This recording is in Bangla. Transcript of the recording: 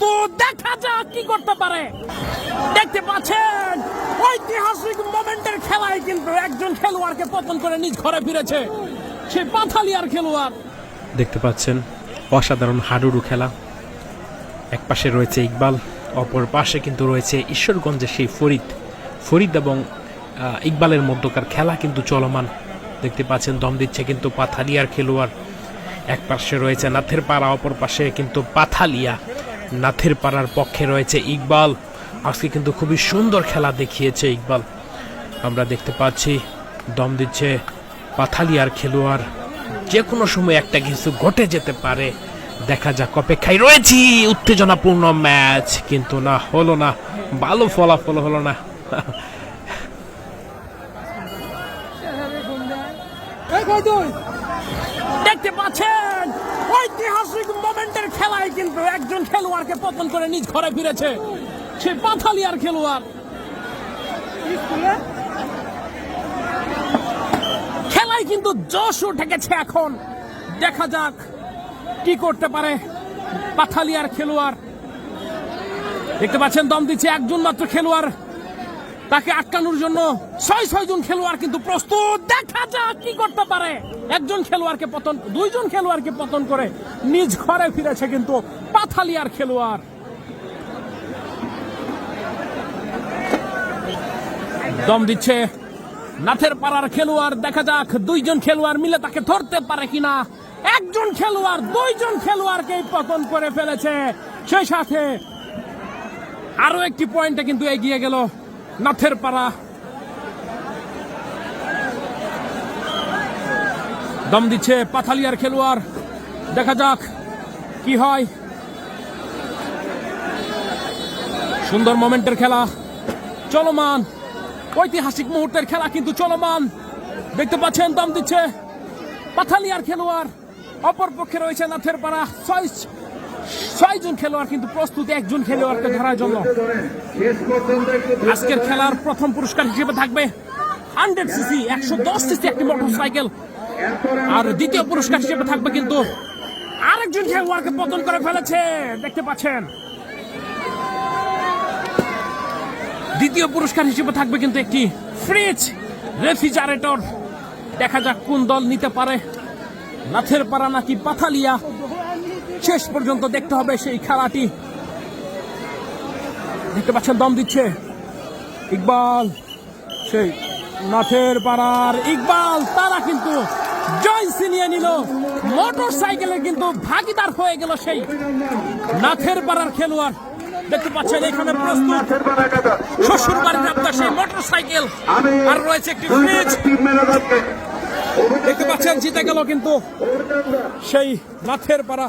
প্রস্তুত দেখা যাক কি করতে পারে। দেখতে পাচ্ছেন, ঐতিহাসিক মোমেন্টের খেলায় কিন্তু একজন খেলোয়াড়কে পতন করে নিজ ঘরে ফিরেছে। সে পাথালিয়ার খেলোয়াড়। দেখতে পাচ্ছেন, অসাধারণ হাডুডু খেলা। এক পাশে রয়েছে ইকবাল, অপর পাশে কিন্তু রয়েছে ঈশ্বরগঞ্জের সেই ফরিদ। ফরিদ এবং ইকবালের মধ্যকার খেলা কিন্তু চলমান। দেখতে পাচ্ছেন, দম দিচ্ছে কিন্তু পাথালিয়ার খেলোয়াড়। এক পাশে রয়েছে নাথের পাড়া, অপর পাশে কিন্তু পাথালিয়া। নাথের পাড়ার পক্ষে রয়েছে ইকবাল। আজকে কিন্তু খুবই সুন্দর খেলা দেখিয়েছে ইকবাল। আমরা দেখতে পাচ্ছি, দম দিচ্ছে পাথালিয়ার খেলোয়াড়। যে কোনো সময় একটা কিছু ঘটে যেতে পারে। দেখা যাক, অপেক্ষায় রয়েছি, উত্তেজনাপূর্ণ ম্যাচ। কিন্তু না, হলো না। ভালো ফলাফল হলো না। দেখতে পাচ্ছেন। ঐতিহাসিক মোমেন্টের খেলায় কিন্তু একজন খেলোয়াড়কে পতন করে নিজ ঘরে ফিরেছে। সে পাথালিয়ার খেলোয়াড়। খেলায় কিন্তু জশ উঠে গেছে এখন। দেখা যাক কি করতে পারে পাথালিয়ার খেলোয়াড়। দেখতে পাচ্ছেন দম দিচ্ছে একজন মাত্র খেলোয়াড়। তাকে আটকানোর জন্য ছয় ছয় জন খেলোয়াড় কিন্তু প্রস্তুত। দেখা যাক কি করতে পারে। একজন খেলোয়াড়কে পতন, দুইজন খেলোয়াড়কে পতন করে নিজ ঘরে ফিরেছে কিন্তু পাথালিয়ার খেলোয়াড়। দম দিচ্ছে নাথের পাড়ার খেলোয়াড়। দেখা যাক দুইজন খেলোয়াড় মিলে তাকে ধরতে পারে কিনা। একজন খেলোয়াড়, দুইজন খেলোয়াড়কে পতন করে ফেলেছে। সেই সাথে আরও একটি পয়েন্টে কিন্তু এগিয়ে গেল নাথের পাড়া। দম দিচ্ছে পাথালিয়ার খেলোয়াড়। দেখা যাক কি হয়। সুন্দর মোমেন্টের খেলা। চলমান। ঐতিহাসিক মুহূর্তের খেলা কিন্তু চলমান। দেখতে পাচ্ছেন, দম দিচ্ছে পাথালিয়ার খেলোয়াড়। অপর পক্ষে রয়েছে নাথের পাড়া। ছয় ছয়জন খেলোয়াড় কিন্তু প্রস্তুত, একজন খেলোয়াড়কে ধরার জন্য। আজকের খেলার প্রথম পুরস্কার হিসেবে থাকবে হান্ড্রেড সিসি, একশো দশ সিসি একটি মোটর সাইকেল আর দ্বিতীয় পুরস্কার হিসেবে থাকবে কিন্তু আরেকজন খেলোয়াড়কে পতন করে ফেলেছে, দেখতে পাচ্ছেন। দ্বিতীয় পুরস্কার হিসেবে থাকবে কিন্তু একটি ফ্রিজ রেফ্রিজারেটর। দেখা যাক কোন দল নিতে পারে। নাথের পাড়া নাকি পাথালিয়া? শেষ পর্যন্ত দেখতে হবে সেই খেলাটি। দেখতে পাচ্ছেন দম দিচ্ছে ইকবাল। সেই নাথের পাড়ার ইকবাল তারা কিন্তু জয় ছিনিয়ে নিল। মোটর সাইকেলের কিন্তু ভাগিদার হয়ে গেল সেই নাথের পাড়ার খেলোয়াড়। দেখতে পাচ্ছেন এখানে প্রস্তুত। শ্বশুর বাড়ির আপনার সেই মোটর সাইকেল আর রয়েছে একটি ফ্রিজ। দেখতে পাচ্ছেন জিতে গেল কিন্তু সেই নাথের পাড়া।